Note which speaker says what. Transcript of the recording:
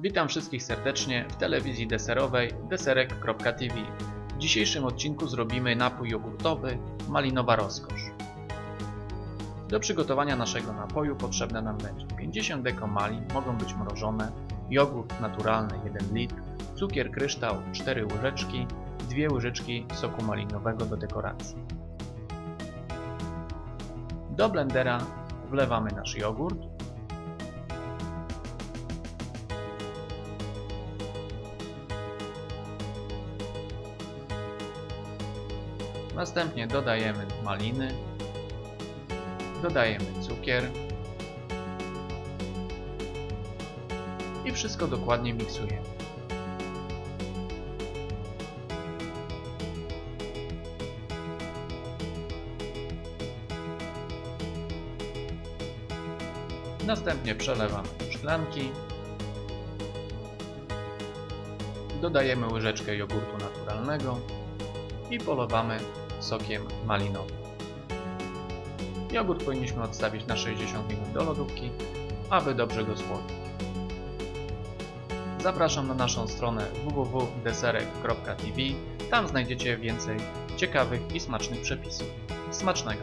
Speaker 1: Witam wszystkich serdecznie w telewizji deserowej deserek.tv. W dzisiejszym odcinku zrobimy napój jogurtowy Malinowa Rozkosz. Do przygotowania naszego napoju potrzebne nam będzie 50 deko malin, mogą być mrożone, jogurt naturalny 1 litr, cukier kryształ 4 łyżeczki, 2 łyżeczki soku malinowego do dekoracji. Do blendera wlewamy nasz jogurt, Następnie dodajemy maliny, dodajemy cukier i wszystko dokładnie miksujemy. Następnie przelewamy szklanki. Dodajemy łyżeczkę jogurtu naturalnego i polewamy sokiem malinowym. Jogurt powinniśmy odstawić na 60 minut do lodówki, aby dobrze go schłodzić. Zapraszam na naszą stronę www.deserek.tv. Tam znajdziecie więcej ciekawych i smacznych przepisów. Smacznego!